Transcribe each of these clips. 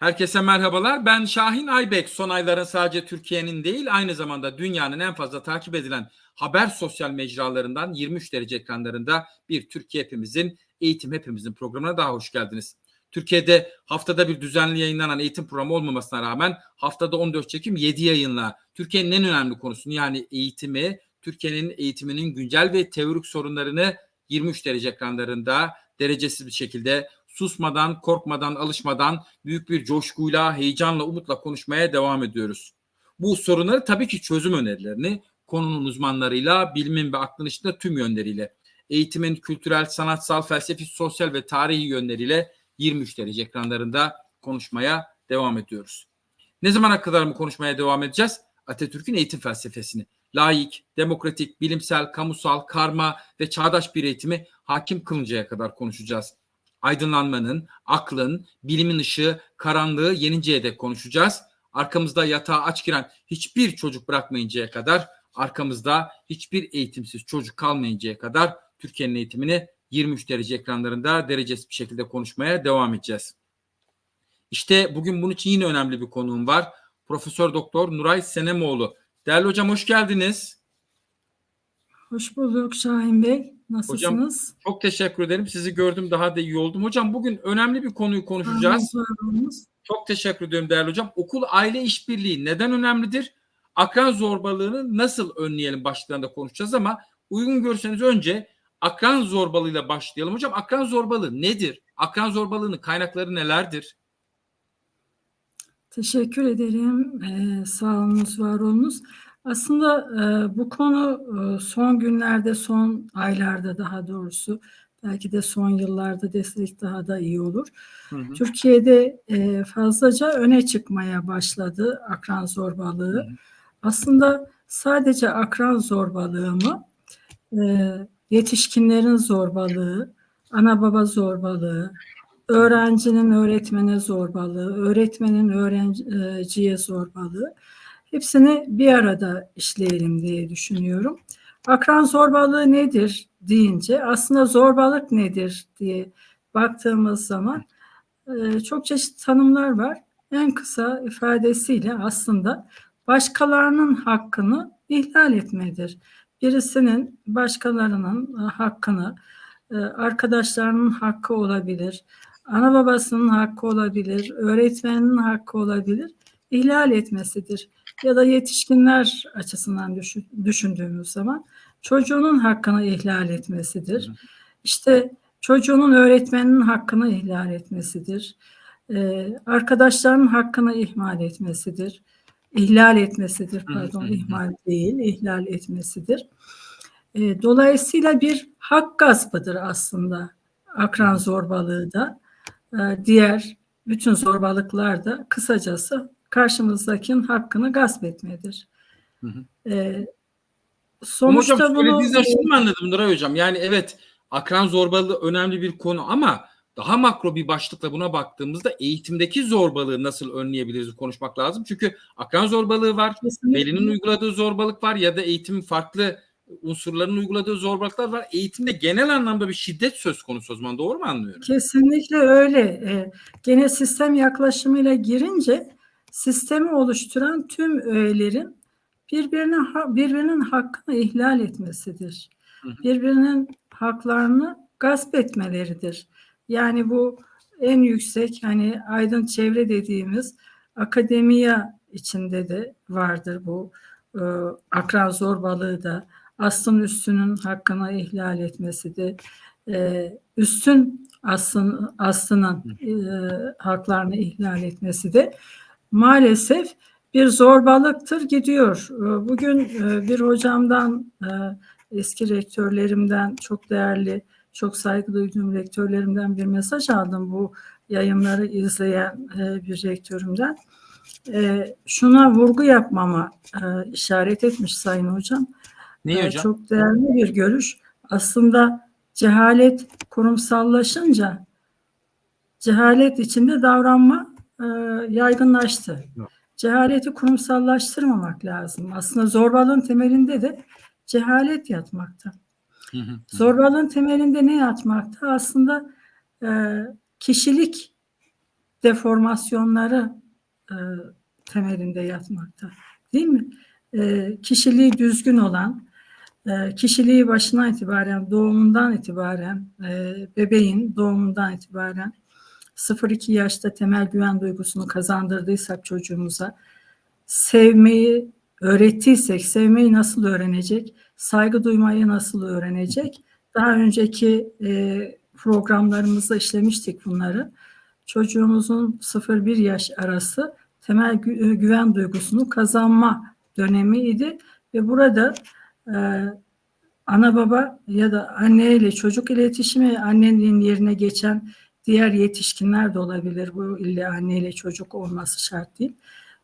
Herkese merhabalar. Ben Şahin Aybek. Son ayların sadece Türkiye'nin değil aynı zamanda dünyanın en fazla takip edilen haber sosyal mecralarından 23 derece ekranlarında bir Türkiye hepimizin, eğitim hepimizin programına daha hoş geldiniz. Türkiye'de haftada bir düzenli yayınlanan eğitim programı olmamasına rağmen haftada 14 çekim 7 yayınla Türkiye'nin en önemli konusunu yani eğitimi, Türkiye'nin eğitiminin güncel ve teorik sorunlarını 23 derece ekranlarında derecesiz bir şekilde susmadan, korkmadan, alışmadan büyük bir coşkuyla, heyecanla, umutla konuşmaya devam ediyoruz. Bu sorunları tabii ki çözüm önerilerini konunun uzmanlarıyla, bilimin ve aklın içinde tüm yönleriyle, eğitimin kültürel, sanatsal, felsefi, sosyal ve tarihi yönleriyle 23 derece ekranlarında konuşmaya devam ediyoruz. Ne zamana kadar mı konuşmaya devam edeceğiz? Atatürk'ün eğitim felsefesini, layık, demokratik, bilimsel, kamusal, karma ve çağdaş bir eğitimi hakim kılıncaya kadar konuşacağız aydınlanmanın, aklın, bilimin ışığı, karanlığı yeninceye dek konuşacağız. Arkamızda yatağa aç giren hiçbir çocuk bırakmayıncaya kadar, arkamızda hiçbir eğitimsiz çocuk kalmayıncaya kadar Türkiye'nin eğitimini 23 derece ekranlarında derecesiz bir şekilde konuşmaya devam edeceğiz. İşte bugün bunun için yine önemli bir konuğum var. Profesör Doktor Nuray Senemoğlu. Değerli hocam hoş geldiniz. Hoş bulduk Şahin Bey. Nasılsınız? Hocam çok teşekkür ederim. Sizi gördüm daha da iyi oldum. Hocam bugün önemli bir konuyu konuşacağız. Çok teşekkür ediyorum değerli hocam. Okul aile işbirliği neden önemlidir? Akran zorbalığını nasıl önleyelim başlığında konuşacağız ama uygun görürseniz önce akran zorbalığıyla başlayalım. Hocam akran zorbalığı nedir? Akran zorbalığının kaynakları nelerdir? Teşekkür ederim. Ee, sağ olunuz, var olunuz. Aslında e, bu konu e, son günlerde, son aylarda daha doğrusu belki de son yıllarda destek daha da iyi olur. Hı hı. Türkiye'de e, fazlaca öne çıkmaya başladı akran zorbalığı. Hı hı. Aslında sadece akran zorbalığı mı? E, yetişkinlerin zorbalığı, ana baba zorbalığı, öğrencinin öğretmene zorbalığı, öğretmenin öğrenciye zorbalığı hepsini bir arada işleyelim diye düşünüyorum. Akran zorbalığı nedir deyince aslında zorbalık nedir diye baktığımız zaman e, çok çeşitli tanımlar var. En kısa ifadesiyle aslında başkalarının hakkını ihlal etmedir. Birisinin başkalarının hakkını, e, arkadaşlarının hakkı olabilir, ana babasının hakkı olabilir, öğretmenin hakkı olabilir, ihlal etmesidir. Ya da yetişkinler açısından düşün, düşündüğümüz zaman çocuğunun hakkını ihlal etmesidir. İşte çocuğunun öğretmeninin hakkını ihlal etmesidir. Ee, arkadaşlarının hakkını ihmal etmesidir. İhlal etmesidir pardon ihmal değil ihlal etmesidir. Ee, dolayısıyla bir hak gaspıdır aslında akran zorbalığı da. Ee, diğer bütün zorbalıklar da kısacası karşımızdakinin hakkını gasp etmedir. Hı hı. Ee, hocam sonuçta bunu söylediğinizden şunu mu anladım Nuray Hocam? Yani evet akran zorbalığı önemli bir konu ama daha makro bir başlıkla buna baktığımızda eğitimdeki zorbalığı nasıl önleyebiliriz konuşmak lazım. Çünkü akran zorbalığı var, Kesinlikle. velinin uyguladığı zorbalık var ya da eğitimin farklı unsurların uyguladığı zorbalıklar var. Eğitimde genel anlamda bir şiddet söz konusu o zaman doğru mu anlıyorum? Kesinlikle öyle. Ee, gene sistem yaklaşımıyla girince sistemi oluşturan tüm öğelerin birbirine birbirinin hakkını ihlal etmesidir. Hı hı. Birbirinin haklarını gasp etmeleridir. Yani bu en yüksek hani aydın çevre dediğimiz akademiya içinde de vardır bu e, akran zorbalığı da aslın üstünün hakkını ihlal etmesidir. E, üstün aslın, aslının e, haklarını ihlal etmesi de maalesef bir zorbalıktır gidiyor. E, Bugün e, bir hocamdan e, eski rektörlerimden çok değerli, çok saygı duyduğum rektörlerimden bir mesaj aldım bu yayınları izleyen e, bir rektörümden. Şuna vurgu yapmama işaret etmiş Sayın Hocam. Ne Ee, hocam? Çok değerli bir görüş. Aslında cehalet kurumsallaşınca cehalet içinde davranma e, yaygınlaştı. Cehaleti kurumsallaştırmamak lazım. Aslında zorbalığın temelinde de cehalet yatmakta. Zorbalığın temelinde ne yatmakta? Aslında e, kişilik deformasyonları e, temelinde yatmakta. Değil mi? E, kişiliği düzgün olan, e, kişiliği başından itibaren, doğumundan itibaren, e, bebeğin doğumundan itibaren 0-2 yaşta temel güven duygusunu kazandırdıysak çocuğumuza, sevmeyi öğrettiysek, sevmeyi nasıl öğrenecek, saygı duymayı nasıl öğrenecek? Daha önceki e, programlarımızda işlemiştik bunları. Çocuğumuzun 0-1 yaş arası temel gü- güven duygusunu kazanma dönemiydi ve burada e, ana baba ya da anne ile çocuk iletişimi annenin yerine geçen diğer yetişkinler de olabilir. Bu ille anne ile çocuk olması şart değil.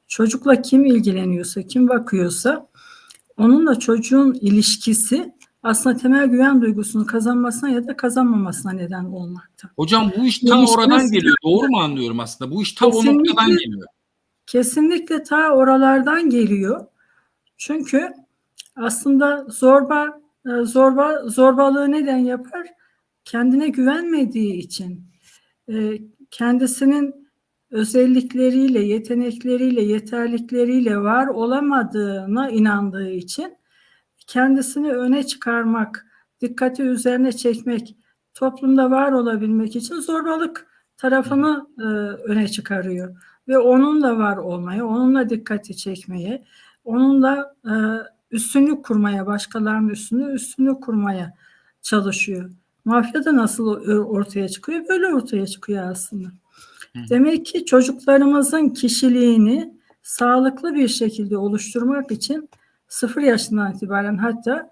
Çocukla kim ilgileniyorsa, kim bakıyorsa onunla çocuğun ilişkisi aslında temel güven duygusunu kazanmasına ya da kazanmamasına neden olmakta. Hocam bu iş ta Gelişmez oradan geliyor. Doğru mu anlıyorum aslında? Bu iş ta o noktadan geliyor. Kesinlikle ta oralardan geliyor. Çünkü aslında zorba e, zorba zorbalığı neden yapar? Kendine güvenmediği için. E, Kendisinin özellikleriyle, yetenekleriyle, yeterlikleriyle var olamadığına inandığı için kendisini öne çıkarmak, dikkati üzerine çekmek, toplumda var olabilmek için zorbalık tarafını e, öne çıkarıyor ve onunla var olmaya, onunla dikkati çekmeye, onunla e, üstünlük kurmaya, başkalarının üstünü üstünlük kurmaya çalışıyor. Mafya da nasıl o- ortaya çıkıyor? Böyle ortaya çıkıyor aslında. Hı. Demek ki çocuklarımızın kişiliğini sağlıklı bir şekilde oluşturmak için sıfır yaşından itibaren hatta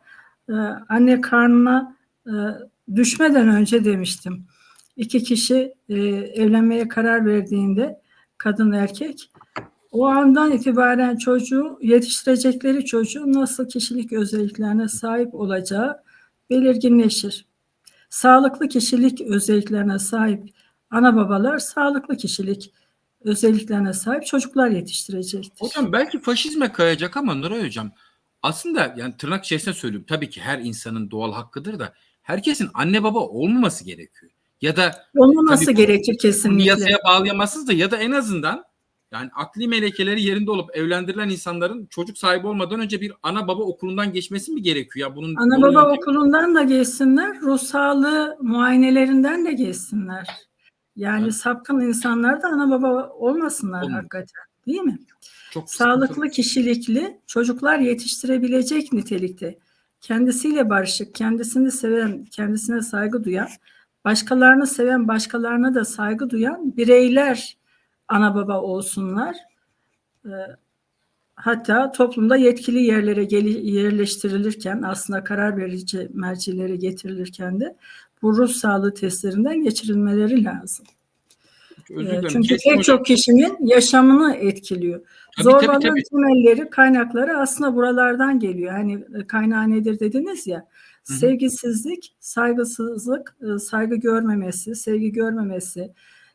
e, anne karnına e, düşmeden önce demiştim. İki kişi e, evlenmeye karar verdiğinde kadın erkek o andan itibaren çocuğu yetiştirecekleri çocuğun nasıl kişilik özelliklerine sahip olacağı belirginleşir. Sağlıklı kişilik özelliklerine sahip ana babalar sağlıklı kişilik özelliklerine sahip çocuklar yetiştirecektir. Hocam belki faşizme kayacak ama Nuray Hocam aslında yani tırnak içerisinde söylüyorum. Tabii ki her insanın doğal hakkıdır da herkesin anne baba olmaması gerekiyor. Ya da Olmaması Tabii gerekir kesinlikle. yasaya bağlayamazsınız da ya da en azından yani akli melekeleri yerinde olup evlendirilen insanların çocuk sahibi olmadan önce bir ana baba okulundan geçmesi mi gerekiyor? Ya bunun Ana baba yöntemi- okulundan da geçsinler, ruh sağlığı muayenelerinden de geçsinler. Yani Evet. sapkın insanlar da ana baba olmasınlar Olmuyor. hakikaten. Değil mi? çok Sağlıklı kişilikli çocuklar yetiştirebilecek nitelikte. Kendisiyle barışık, kendisini seven, kendisine saygı duyan, başkalarını seven, başkalarına da saygı duyan bireyler ana baba olsunlar. Ee, Hatta toplumda yetkili yerlere yerleştirilirken aslında karar verici mercilere getirilirken de bu ruh sağlığı testlerinden geçirilmeleri lazım. Özür Ee. Çünkü pek çok kişinin yaşamını etkiliyor. Tabii, Zorbalığın tabii, tabii. temelleri, kaynakları aslında buralardan geliyor. Hani e, kaynağı nedir dediniz ya. Hı hı. Sevgisizlik, saygısızlık, e, saygı görmemesi, sevgi görmemesi,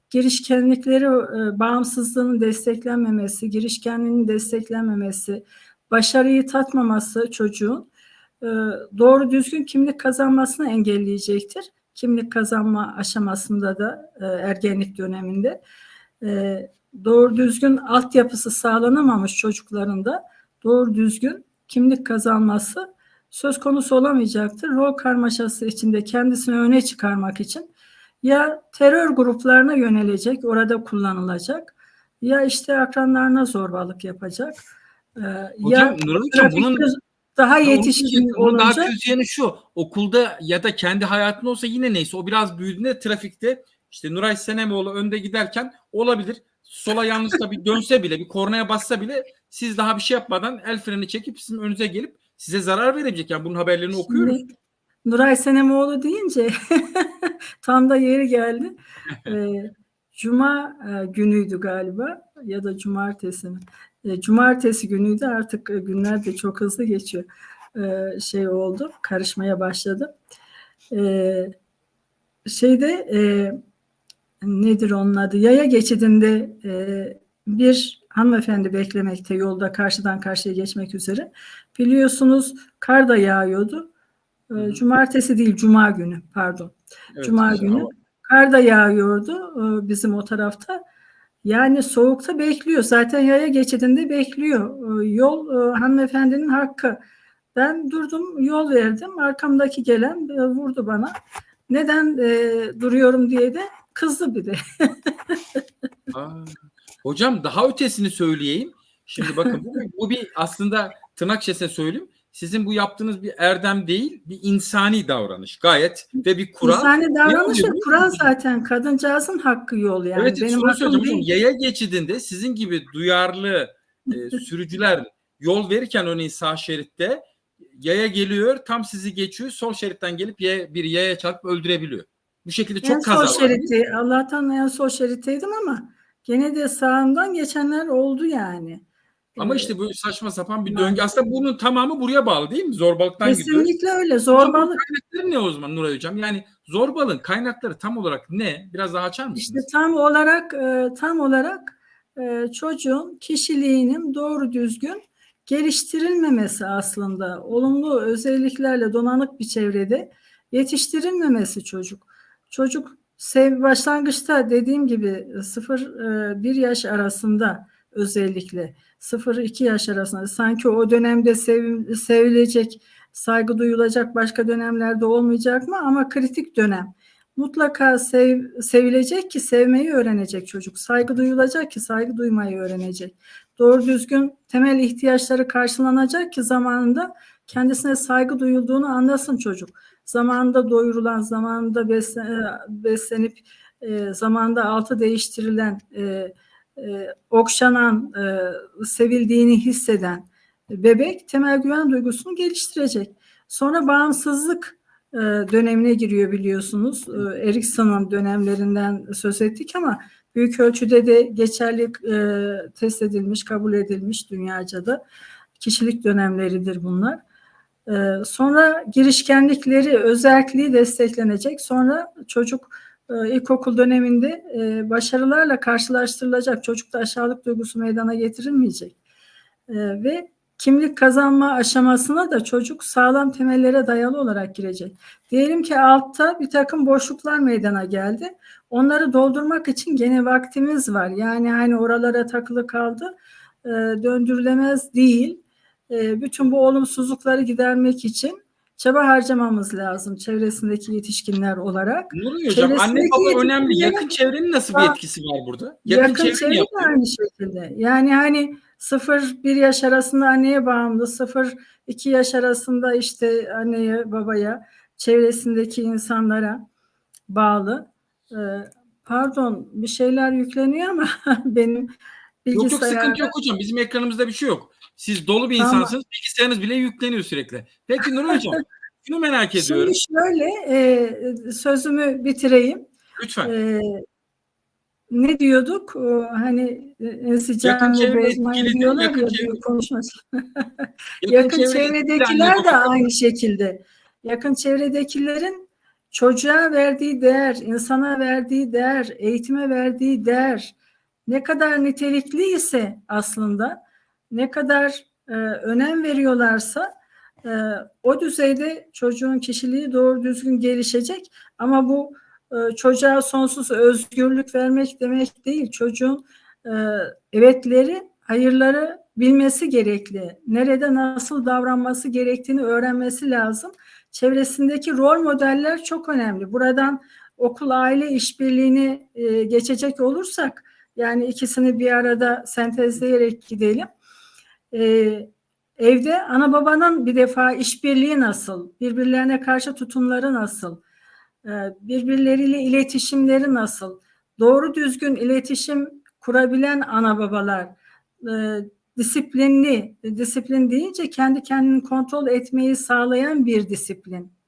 girişkenlikleri, e, bağımsızlığının desteklenmemesi, girişkenliğinin desteklenmemesi, başarıyı tatmaması çocuğun e, doğru düzgün kimlik kazanmasını engelleyecektir. Kimlik kazanma aşamasında da e, ergenlik döneminde e, doğru düzgün altyapısı sağlanamamış çocukların da doğru düzgün kimlik kazanması söz konusu olamayacaktır. Rol karmaşası içinde kendisini öne çıkarmak için ya terör gruplarına yönelecek, orada kullanılacak ya işte akranlarına zorbalık yapacak. e, Hocam ya Hocam bunun daha yetişkin bunun daha olunca kötü yanı şu. Okulda ya da kendi hayatında olsa yine neyse o biraz büyüdüğünde trafikte işte Nuray Senemoğlu önde giderken olabilir. Sola yanlışla bir dönse bile bir kornaya bassa bile siz daha bir şey yapmadan el freni çekip sizin önünüze gelip size zarar verebilecek. Yani bunun haberlerini okuyoruz. Nuray Senemoğlu deyince tam da yeri geldi. Ee, Cuma e, günüydü galiba ya da cumartesi mi? E, cumartesi günüydü artık e, günler de çok hızlı geçiyor. E, şey oldu, karışmaya başladı. E, şeyde e, nedir onun adı? Yaya geçidinde e, bir hanımefendi beklemekte yolda karşıdan karşıya geçmek üzere. Biliyorsunuz kar da yağıyordu. E, hı. Cumartesi değil, Cuma günü pardon. Evet, Cuma güzel. günü. Kar da yağıyordu e, bizim o tarafta. Yani soğukta bekliyor. Zaten yaya geçidinde bekliyor. Ee, Yol e, hanımefendinin hakkı. Ben durdum, yol verdim. Arkamdaki gelen e, vurdu bana. Neden e, duruyorum diye de kızdı bir de. Aa, hocam daha ötesini söyleyeyim. Şimdi bakın bu, bu bir aslında tırnak içerisinde söyleyeyim. Sizin bu yaptığınız bir erdem değil, bir insani davranış. Gayet ve bir kural. İnsani davranış ve? Kur'an zaten kadıncağızın hakkı yol yani. evet, Benim hakkım değil. Yaya geçidinde sizin gibi duyarlı e, sürücüler yol verirken örneğin sağ şeritte yaya geliyor, tam sizi geçiyor, sol şeritten gelip yaya, bir yaya çarpıp öldürebiliyor. Bu şekilde çok en kaza sol var. şeritte, Allah'tan en sol şeritteydim ama gene de sağımdan geçenler oldu yani. Ama işte bu saçma sapan bir döngü. Aslında bunun tamamı buraya bağlı değil mi? Zorbalıktan gidiyor. Kesinlikle öyle. Hocam Zorbalık. kaynakları ne o zaman Nuray Hocam? Yani zorbalığın kaynakları tam olarak ne? Biraz daha açar mısınız? İşte tam olarak e, tam olarak e, çocuğun kişiliğinin doğru düzgün geliştirilmemesi aslında olumlu özelliklerle donanık bir çevrede yetiştirilmemesi çocuk. Çocuk sev başlangıçta dediğim gibi 0-1 yaş arasında özellikle 0-2 yaş arasında sanki o dönemde sev, sevilecek, saygı duyulacak başka dönemlerde olmayacak mı? Ama kritik dönem mutlaka sev, sevilecek ki sevmeyi öğrenecek çocuk. Saygı duyulacak ki saygı duymayı öğrenecek. Doğru düzgün temel ihtiyaçları karşılanacak ki zamanında kendisine saygı duyulduğunu anlasın çocuk. Zamanında doyurulan, zamanında beslen, beslenip e, zamanında altı değiştirilen, e, e, okşanan, e, sevildiğini hisseden bebek temel güven duygusunu geliştirecek. Sonra bağımsızlık e, dönemine giriyor biliyorsunuz. E, Erikson'un dönemlerinden söz ettik ama büyük ölçüde de geçerli e, test edilmiş, kabul edilmiş dünyaca da kişilik dönemleridir bunlar. E, sonra girişkenlikleri, özelliği desteklenecek. Sonra çocuk ilkokul döneminde e, başarılarla karşılaştırılacak. Çocukta aşağılık duygusu meydana getirilmeyecek. E, ve kimlik kazanma aşamasına da çocuk sağlam temellere dayalı olarak girecek. Diyelim ki altta bir takım boşluklar meydana geldi. Onları doldurmak için gene vaktimiz var. Yani hani oralara takılı kaldı e, döndürülemez değil. E, bütün bu olumsuzlukları gidermek için çaba harcamamız lazım çevresindeki yetişkinler olarak. Nuray Hocam anne baba önemli. Yakın çevrenin nasıl bir etkisi var burada? Yakın, çevre mi çevre de aynı şekilde. Yani hani 0-1 yaş arasında anneye bağımlı, 0-2 yaş arasında işte anneye, babaya, çevresindeki insanlara bağlı. Ee, pardon bir şeyler yükleniyor ama benim Yok yok bilgisayarda. sıkıntı yok hocam. Bizim ekranımızda bir şey yok. Siz dolu bir Tamam. insansınız. Bilgisayarınız bile yükleniyor sürekli. Peki Nuray Hocam şunu merak ediyorum. Şimdi şöyle e, sözümü bitireyim. Lütfen. E, ne diyorduk? O, hani e, ensicanlı çevre bozmayı diyorlar yakın ya çevre- diyor konuşması. Yakın Yakın çevredekiler de aynı şekilde. Yakın çevredekilerin çocuğa verdiği değer, insana verdiği değer, eğitime verdiği değer ne kadar nitelikli ise aslında ne kadar e, önem veriyorlarsa e, o düzeyde çocuğun kişiliği doğru düzgün gelişecek ama bu e, çocuğa sonsuz özgürlük vermek demek değil. Çocuğun e, evetleri, hayırları bilmesi gerekli. Nerede nasıl davranması gerektiğini öğrenmesi lazım. Çevresindeki rol modeller çok önemli. Buradan okul aile işbirliğini e, geçecek olursak yani ikisini bir arada sentezleyerek gidelim. E, evde ana babanın bir defa işbirliği nasıl, birbirlerine karşı tutumları nasıl, e, birbirleriyle iletişimleri nasıl, doğru düzgün iletişim kurabilen ana babalar, e, disiplinli, disiplin deyince kendi kendini kontrol etmeyi sağlayan bir disiplin.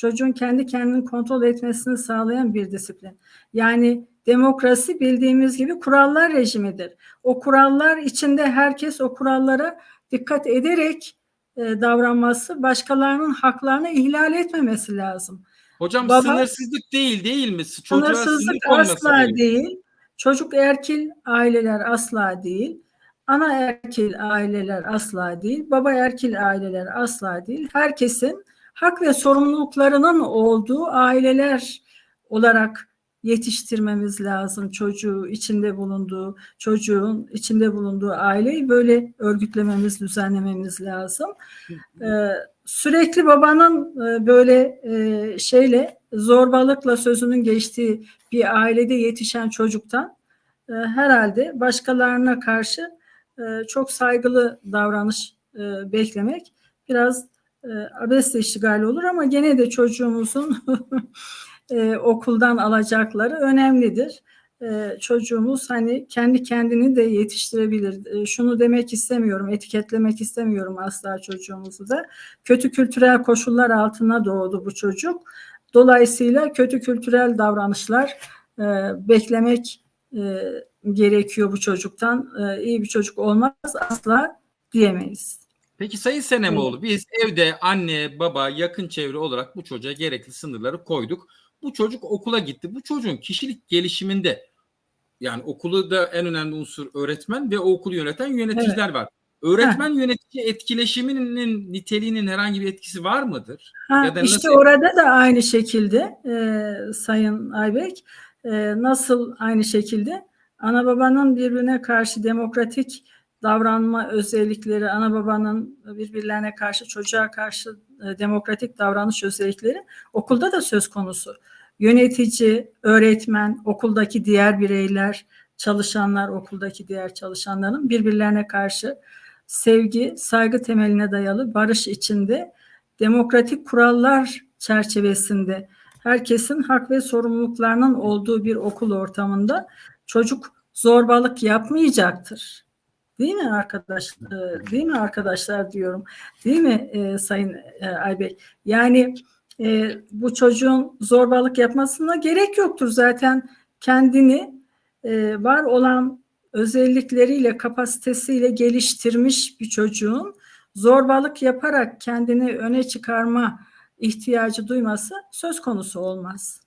Çocuğun kendi kendini kontrol etmesini sağlayan bir disiplin. Yani demokrasi bildiğimiz gibi kurallar rejimidir. O kurallar içinde herkes o kurallara dikkat ederek e, davranması, başkalarının haklarını ihlal etmemesi lazım. Hocam Baba- sınırsızlık değil değil mi? Çocuğa Sınırsızlık sınır asla gerekiyor. değil. Çocuk erkil aileler asla değil. Ana erkil aileler asla değil. Baba erkil aileler asla değil. Herkesin hak ve sorumluluklarının olduğu aileler olarak yetiştirmemiz lazım. Çocuğu içinde bulunduğu, çocuğun içinde bulunduğu aileyi böyle örgütlememiz, düzenlememiz lazım. Ee, sürekli babanın e, böyle e, şeyle zorbalıkla sözünün geçtiği bir ailede yetişen çocuktan e, herhalde başkalarına karşı çok saygılı davranış beklemek biraz abesle iştigal olur ama gene de çocuğumuzun e, okuldan alacakları önemlidir. E, çocuğumuz hani kendi kendini de yetiştirebilir. E, şunu demek istemiyorum, etiketlemek istemiyorum asla çocuğumuzu da. Kötü kültürel koşullar altına doğdu bu çocuk. Dolayısıyla kötü kültürel davranışlar e, beklemek e, gerekiyor bu çocuktan. E, iyi bir çocuk olmaz asla diyemeyiz. Peki Sayın Senemoğlu biz evde anne, baba, yakın çevre olarak bu çocuğa gerekli sınırları koyduk. Bu çocuk okula gitti. Bu çocuğun kişilik gelişiminde yani okulu da en önemli unsur öğretmen ve o okulu yöneten yöneticiler var. Öğretmen yönetici etkileşiminin niteliğinin herhangi bir etkisi var mıdır? Ha, Ya da işte nasıl- orada da aynı şekilde e, Sayın Aybek e, nasıl aynı şekilde ana babanın birbirine karşı demokratik davranma özellikleri, ana babanın birbirlerine karşı çocuğa karşı e, demokratik davranış özellikleri okulda da söz konusu. Yönetici, öğretmen, okuldaki diğer bireyler, çalışanlar, okuldaki diğer çalışanların birbirlerine karşı sevgi, saygı temeline dayalı barış içinde demokratik kurallar çerçevesinde herkesin hak ve sorumluluklarının olduğu bir okul ortamında çocuk zorbalık yapmayacaktır. Değil mi arkadaş? e, Değil mi arkadaşlar diyorum. Değil mi e, Sayın e, Aybek? Yani e, bu çocuğun zorbalık yapmasına gerek yoktur zaten kendini e, var olan özellikleriyle, kapasitesiyle geliştirmiş bir çocuğun zorbalık yaparak kendini öne çıkarma ihtiyacı duyması söz konusu olmaz.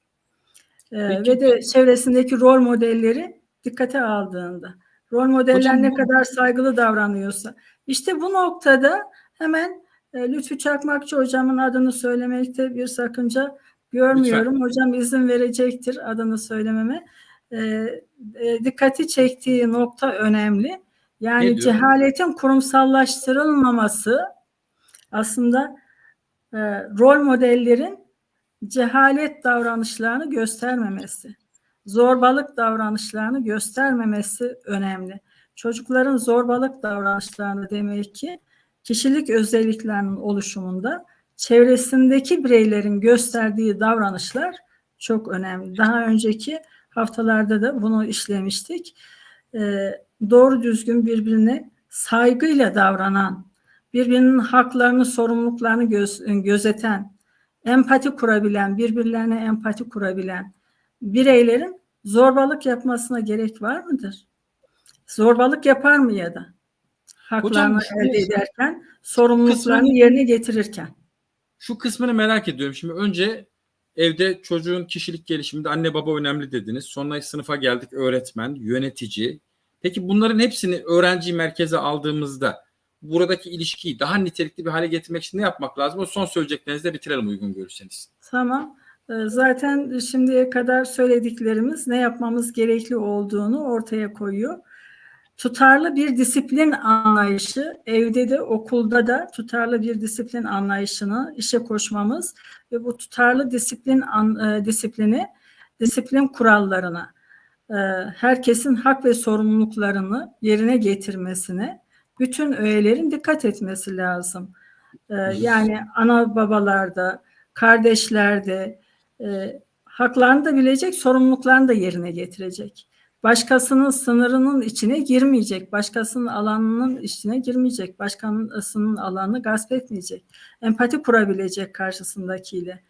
Ee, ve de çevresindeki rol modelleri dikkate aldığında, rol modeller Hocam ne kadar saygılı davranıyorsa, işte bu noktada hemen e, Lütfü Çakmakçı hocamın adını söylemekte bir sakınca görmüyorum. Hocam izin verecektir adını söylememe. Ee, e, dikkati çektiği nokta önemli. Ne Yani cehaletin kurumsallaştırılmaması aslında e, rol modellerin cehalet davranışlarını göstermemesi, zorbalık davranışlarını göstermemesi önemli. Çocukların zorbalık davranışlarını demek ki kişilik özelliklerinin oluşumunda çevresindeki bireylerin gösterdiği davranışlar çok önemli. Daha önceki haftalarda da bunu işlemiştik. Ee, doğru düzgün birbirine saygıyla davranan, birbirinin haklarını, sorumluluklarını göz- gözeten, empati kurabilen, birbirlerine empati kurabilen bireylerin zorbalık yapmasına gerek var mıdır? Zorbalık yapar mı ya da? Haklarını şunu- elde ederken, sorumluluklarını Kısmen- yerine getirirken. Şu kısmını merak ediyorum. Şimdi önce evde çocuğun kişilik gelişiminde anne baba önemli dediniz. Sonra sınıfa geldik öğretmen, yönetici. Peki bunların hepsini öğrenci merkeze aldığımızda buradaki ilişkiyi daha nitelikli bir hale getirmek için ne yapmak lazım? O son söyleyeceklerinizle bitirelim uygun görürseniz. Tamam. Ee, Zaten şimdiye kadar söylediklerimiz ne yapmamız gerekli olduğunu ortaya koyuyor. Tutarlı bir disiplin anlayışı, evde de okulda da tutarlı bir disiplin anlayışını işe koşmamız ve bu tutarlı disiplin an- e, disiplini, disiplin kurallarına, e, herkesin hak ve sorumluluklarını yerine getirmesine bütün öğelerin dikkat etmesi lazım. E, Yani ana babalarda, kardeşlerde e, haklarını da bilecek, sorumluluklarını da yerine getirecek. Başkasının sınırının içine girmeyecek, başkasının alanının içine girmeyecek, başkasının alanını gasp etmeyecek. Empati kurabilecek karşısındakiyle.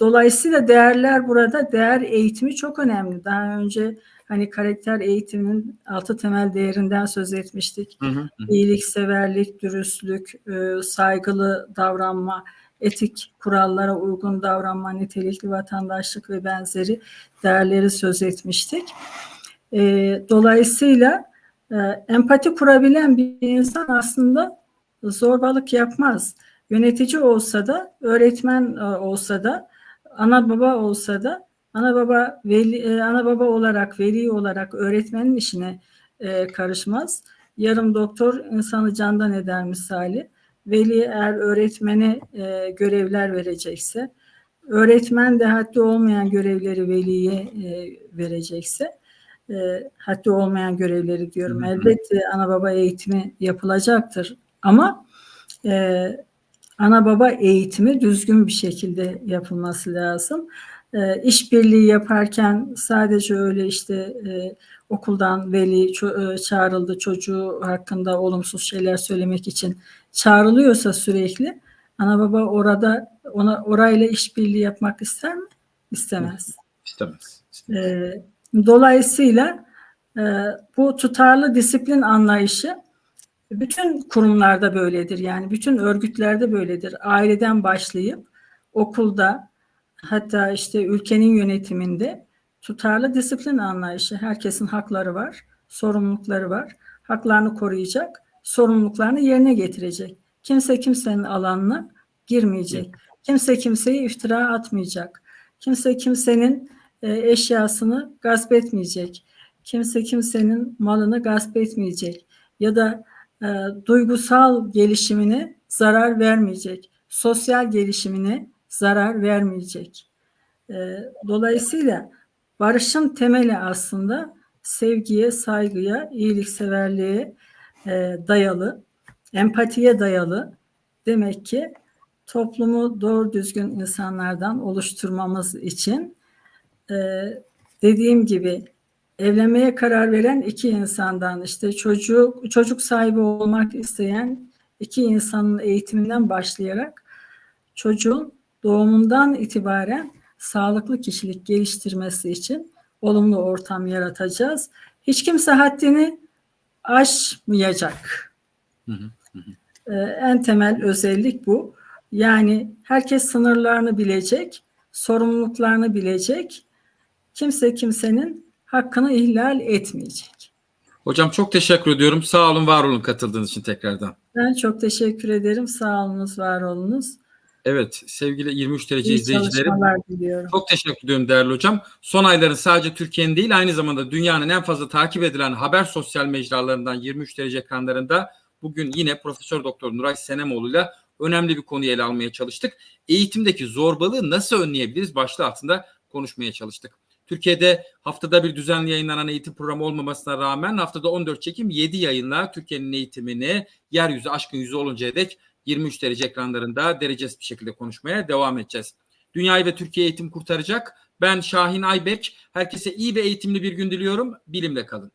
Dolayısıyla değerler burada, değer eğitimi çok önemli. Daha önce hani karakter eğitiminin altı temel değerinden söz etmiştik Hı hı. iyilikseverlik, dürüstlük, e, saygılı davranma, etik kurallara uygun davranma, nitelikli vatandaşlık ve benzeri değerleri söz etmiştik. E, Dolayısıyla e, empati kurabilen bir insan aslında zorbalık yapmaz. Yönetici olsa da, öğretmen e, olsa da, ana baba olsa da ana baba veli, e, ana baba olarak, veli olarak öğretmenin işine e, karışmaz. Yarım doktor insanı candan eder misali. Veli eğer öğretmene e, görevler verecekse, öğretmen de haddi olmayan görevleri veliye e, verecekse, e, haddi olmayan görevleri diyorum. Hı hı. Elbette ana baba eğitimi yapılacaktır ama e, ana baba eğitimi düzgün bir şekilde yapılması lazım. E, işbirliği yaparken sadece öyle işte e, okuldan veli ço- e, çağrıldı çocuğu hakkında olumsuz şeyler söylemek için çağrılıyorsa sürekli ana baba orada ona orayla işbirliği yapmak ister mi? İstemez. İstemez. E, dolayısıyla e, bu tutarlı disiplin anlayışı bütün kurumlarda böyledir. Yani bütün örgütlerde böyledir. Aileden başlayıp okulda hatta işte ülkenin yönetiminde tutarlı disiplin anlayışı. Herkesin hakları var, sorumlulukları var. Haklarını koruyacak, sorumluluklarını yerine getirecek. Kimse kimsenin alanına girmeyecek. Kimse kimseye iftira atmayacak. Kimse kimsenin e, eşyasını gasp etmeyecek. Kimse kimsenin malını gasp etmeyecek. Ya da e, duygusal gelişimine zarar vermeyecek. Sosyal gelişimine zarar vermeyecek. E, dolayısıyla barışın temeli aslında sevgiye, saygıya, iyilikseverliğe e, dayalı, empatiye dayalı. Demek ki toplumu doğru düzgün insanlardan oluşturmamız için e, dediğim gibi evlenmeye karar veren iki insandan işte çocuk çocuk sahibi olmak isteyen iki insanın eğitiminden başlayarak çocuğun doğumundan itibaren sağlıklı kişilik geliştirmesi için olumlu ortam yaratacağız. Hiç kimse haddini aşmayacak. Hı hı, Ee, en temel özellik bu. Yani herkes sınırlarını bilecek, sorumluluklarını bilecek. Kimse kimsenin hakkını ihlal etmeyecek. Hocam çok teşekkür ediyorum. Sağ olun, var olun katıldığınız için tekrardan. Ben çok teşekkür ederim. Sağ olunuz, var olunuz. Evet sevgili 23 derece İyi izleyicilerim. diliyorum. Çok teşekkür ediyorum değerli hocam. Son ayların sadece Türkiye'nin değil aynı zamanda dünyanın en fazla takip edilen haber sosyal mecralarından 23 derece ekranlarında bugün yine Profesör Doktor Nuray Senemoğlu'yla önemli bir konuyu ele almaya çalıştık. Eğitimdeki zorbalığı nasıl önleyebiliriz başlığı altında konuşmaya çalıştık. Türkiye'de haftada bir düzenli yayınlanan eğitim programı olmamasına rağmen haftada 14 çekim 7 yayınla Türkiye'nin eğitimini yeryüzü aşkın yüzü oluncaya dek 23 derece ekranlarında derecesiz bir şekilde konuşmaya devam edeceğiz. Dünyayı ve Türkiye eğitim kurtaracak. Ben Şahin Aybek. Herkese iyi ve eğitimli bir gün diliyorum. Bilimle kalın.